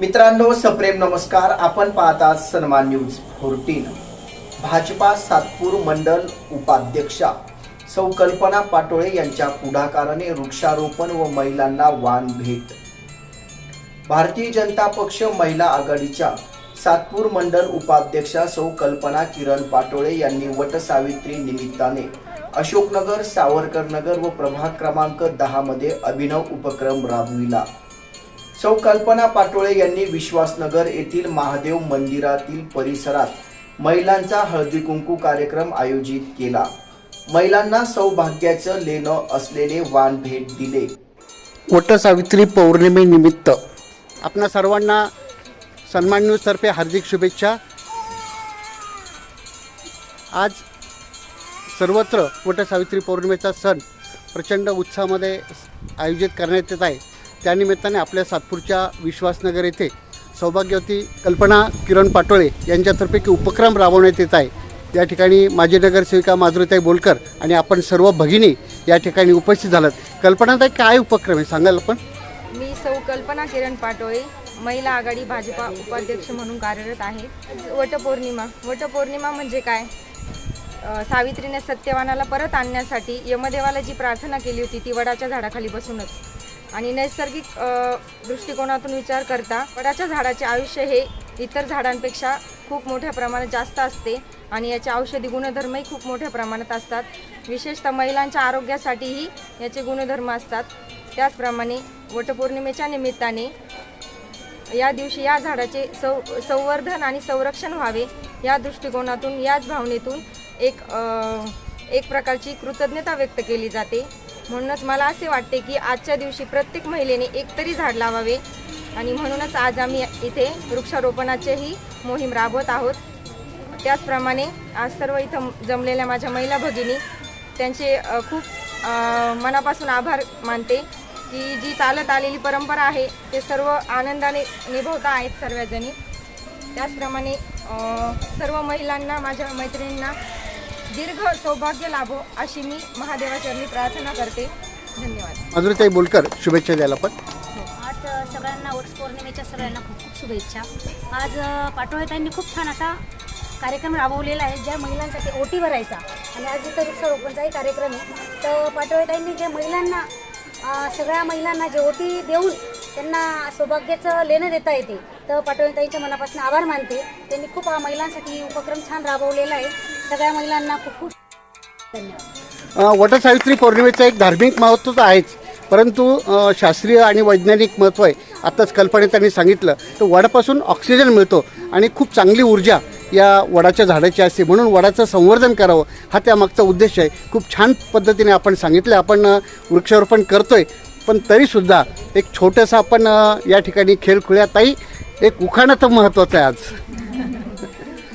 मित्रांनो सप्रेम नमस्कार. आपण पाहता सन्मान न्यूज फोर्टीन भाजपा सातपूर मंडल उपाध्यक्षा सौ कल्पना पाटोळे यांच्या पुढाकाराने वृक्षारोपण व महिलांना वान भेट. भारतीय जनता पक्ष महिला आघाडीच्या सातपूर मंडल उपाध्यक्षा सौ कल्पना किरण पाटोळे यांनी वटसावित्री निमित्ताने अशोकनगर सावरकर नगर व प्रभाग क्रमांक दहामध्ये अभिनव उपक्रम राबविला. सौ कल्पना पाटोळे यांनी विश्वासनगर येथील महादेव मंदिरातील परिसरात महिलांचा हळदी कुंकू कार्यक्रम आयोजित केला. महिलांना सौभाग्याचं लेणं असलेले वाण भेट दिले. वटसावित्री पौर्णिमेनिमित्त आपणा सर्वांना सन्मान न्यूजतर्फे हार्दिक शुभेच्छा. आज सर्वत्र वटसावित्री पौर्णिमेचा सण प्रचंड उत्साहामध्ये आयोजित करण्यात येत आहे. त्यानिमित्ताने आपल्या सातपूरच्या विश्वासनगर येथे सौभाग्यवती कल्पना किरण पाटोळे यांच्यातर्फे की उपक्रम राबवण्यात येत आहे. या ठिकाणी माजी नगरसेविका माधुरीताई बोलकर आणि आपण सर्व भगिनी या ठिकाणी उपस्थित झालात. कल्पनाताई काय उपक्रम आहे? सांगाल आपण? मी सौ कल्पना किरण पाटोळे महिला आघाडी भाजपा उपाध्यक्ष म्हणून कार्यरत आहे. वटपौर्णिमा. वटपौर्णिमा म्हणजे काय? सावित्रीने सत्यवानाला परत आणण्यासाठी यमदेवाला जी प्रार्थना केली होती ती वडाच्या झाडाखाली बसूनच. आणि नैसर्गिक दृष्टिकोनातून विचार करता वडाच्या झाडाचे आयुष्य हे इतर झाडांपेक्षा खूप मोठ्या प्रमाणात जास्त असते आणि याचे औषधी गुणधर्मही खूप मोठ्या प्रमाणात असतात. विशेषतः महिलांच्या आरोग्यासाठीही याचे गुणधर्म असतात. त्याचप्रमाणे वटपौर्णिमेच्या निमित्ताने या दिवशी या झाडाचे सौ संवर्धन आणि संरक्षण व्हावे या दृष्टिकोनातून याच भावनेतून एक एक प्रकारची कृतज्ञता व्यक्त केली जाते. म्हणूनच मला असे वाटते की आजच्या दिवशी प्रत्येक महिलेने एकतरी झाड लावावे. आणि म्हणूनच आज आम्ही इथे वृक्षारोपणाचेही मोहीम राबवत आहोत. त्याचप्रमाणे आज सर्व इथं जमलेल्या माझ्या महिला भगिनी त्यांचे खूप मनापासून आभार मानते की जी चालत आलेली परंपरा आहे ते सर्व आनंदाने निभवता आहेत सर्वजणी. त्याचप्रमाणे सर्व महिलांना माझ्या मैत्रिणींना दीर्घ सौभाग्य लाभो अशी मी महादेवाचरणी प्रार्थना करते. धन्यवाद. माधुरीताई बोलकर शुभेच्छा द्यायला पण. आज अ, सगळ्यांना वट पौर्णिमेच्या सगळ्यांना खूप खूप शुभेच्छा. आज अ, पाटोळेताईंनी खूप छान असा कार्यक्रम राबवलेला आहे ज्या महिलांसाठी ओटी भरायचा आणि आज इथं वृक्षारोपणचाही कार्यक्रम आहे. तर पाटोळेताईंनी ज्या महिलांना अ, सगळ्या महिलांना जे ओटी देऊन त्यांना सौभाग्याचं लेणं देता येते तर पाटोळेताईंच्या मनापासून आभार मानते. त्यांनी खूप अ, महिलांसाठी उपक्रम छान राबवलेला आहे. सगळ्या महिलांना खूप खूप धन्यवाद वटसावित्री पौर्णिमेचं एक धार्मिक महत्त्व तर आहेच. परंतु अ, शास्त्रीय आणि वैज्ञानिक महत्त्व आहे. आत्ताच कल्पने त्यांनी सांगितलं तर वडापासून ऑक्सिजन मिळतो आणि खूप चांगली ऊर्जा या वडाच्या झाडाची असते. म्हणून वडाचं संवर्धन करावं हा त्यामागचा उद्देश आहे. खूप छान पद्धतीने आपण सांगितलं आपण अ, वृक्षारोपण करतोय. पण तरीसुद्धा एक छोटंसं आपण अ, या ठिकाणी खेळखुळ्यातही एक उखाणं तर महत्त्वाचं आहे आज.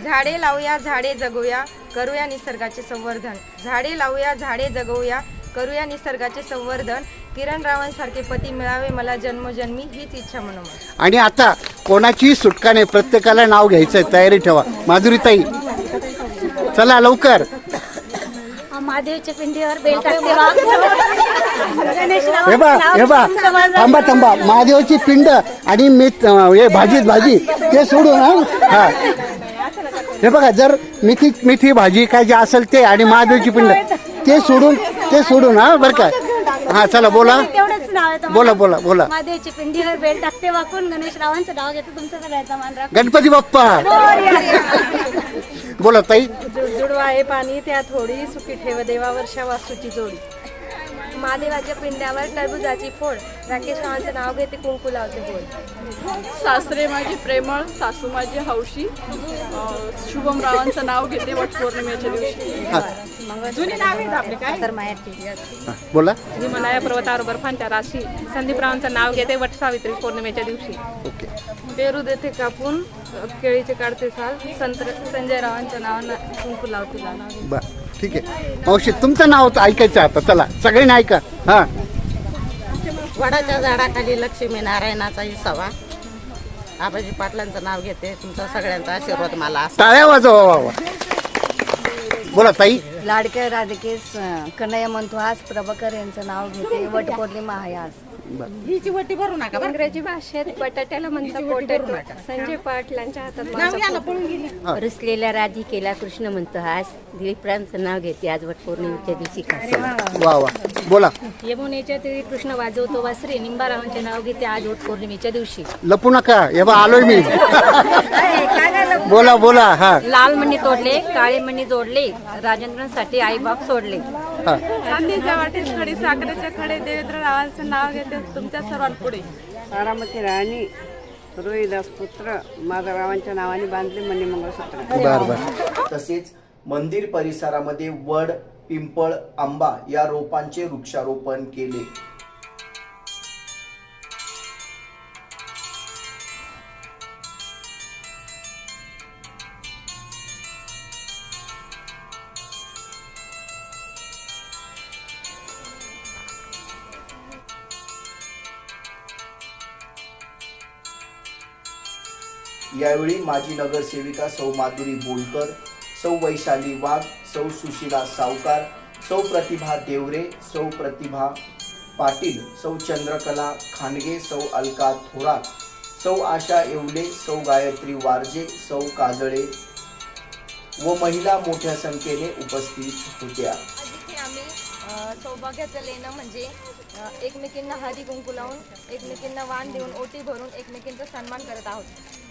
झाडे लावूया झाडे जगूया करूया निसर्गाचे संवर्धन. झाडे लावूया झाडे जगवूया करूया निसर्गाचे संवर्धन. किरण रावांसारखे पती मिळावे मला जन्मोजन्मी हीच इच्छा म्हणून आणि आता कोणाचीही सुटका नाही प्रत्येकाला नाव घ्यायचं तयारी ठेवा. माधुरीताई चला लवकर. महादेवच्या पिंडीवर बेल टाकते वा. गणेश हे बा हे बा थांबा थांबा. महादेवाची पिंड आणि अं, हे भाजी भाजी ते सोडून हा. हा बघा जर मेथी मेथी भाजी काय जे असेल ते आणि महादेवची पिंड ते सोडून ते सोडून हा बरं का. हा चला बोला. तेवढंच नाव आहे बोला बोला बोला. महादेवची पिंडीवर बेल टाकते वाकून. गणेश रावांचं नाव घेतो तुमचं सगळ्याचा मान राख गणपती बाप्पा. बोला ताई. जुडवा आहे पाणी त्या थोडी सुखी ठेव देवा वर्षा वास्तूची जोडी. महादेवाच्या पिंड्यावर टरबुजाची फोड. राकेश रावांचं नाव घेते कुंकू लावते बोल. सासरे माझी प्रेमळ सासू माझी हौशी. शुभम रावांचं नाव घेते वट पौर्णिमेच्या दिवशी. हा. जुनी नाव आहेत आपले काय? हा, बोला. हिमालया पर्वतावर बर्फांच्या राशी. संदीप रावांचं नाव घेते वट सावित्री पौर्णिमेच्या दिवशी. ओके. पेरू देते कापून केळीचे काढते साल. संत संजय रावांच्या नावानं कुंकू लावते नाव ठीक आहे. मावशी तुमचं नाव ऐकायचं आता. चला सगळ्यांनी ऐका. हा. वडाच्या झाडाखाली लक्ष्मी नारायणाचा विसावा. आबाजी पाटलांचं नाव घेते. तुमचा सगळ्यांचा आशीर्वाद मला असा. टाळ्या वाजवा वा वा. बोला ताई. लाडक्या राधिके कन्हैया म्हणतो आज प्रभाकर यांचं नाव घेते. वटपौर्णिमा आहे आज. हिची वटी भरू नका बरं. इंग्रजी भाषेत बटाट्याला म्हणतात पोटॅटो संजय पाटलांच्या हातात नाव माझा घ्या ना पळून गेली. रुसलेल्या राधिकेला कृष्ण म्हणतो हास दिलीपरांचं नाव घेते आज वट पौर्णिमेच्या दिवशी खास. वा वा बोला. यमुनेच्या तिथे कृष्ण वाजवतो वासरे निंबारावांचे नाव घेते आज वट पौर्णिमेच्या दिवशी. लपू नका हे बा आलोय मी. बोला बोला हा. लाल मणी तोडले काळे मणी जोडले राजेंद्रांसाठी आईबाप सोडले. हा चांदीच्या वाटेत खडी साखरेच्या खडे देवेंद्र रावांचं नाव घेते तुमच्या सर्वांपुढे. राणी रोहिदास पुत्र माधवरावांच्या नावाने बांधले मणी मंगळसूत्र. बर बर. तसेच मंदिर परिसरामध्ये वड पिंपळ आंबा या रोपांचे वृक्षारोपण केले. यावेळी माजी नगरसेविका सौ माधुरी बोलकर सौ वैशाली वाघ सौ सुशीला सावकार सौ प्रतिभा देवरे सौ प्रतिभा पाटील सौ चंद्रकला खानगे सौ अलका थोरात सौ आशा येवले सौ गायत्री वारजे सौ काजळे व महिला मोठ्या संख्येने उपस्थित होत्या. आम्ही सौभाग्याचं लेणं म्हणजे एकमेकींना हळदी कुंकू लावून एकमेकींना वाण देऊन ओटी भरून एकमेकींचा सन्मान करत आहोत.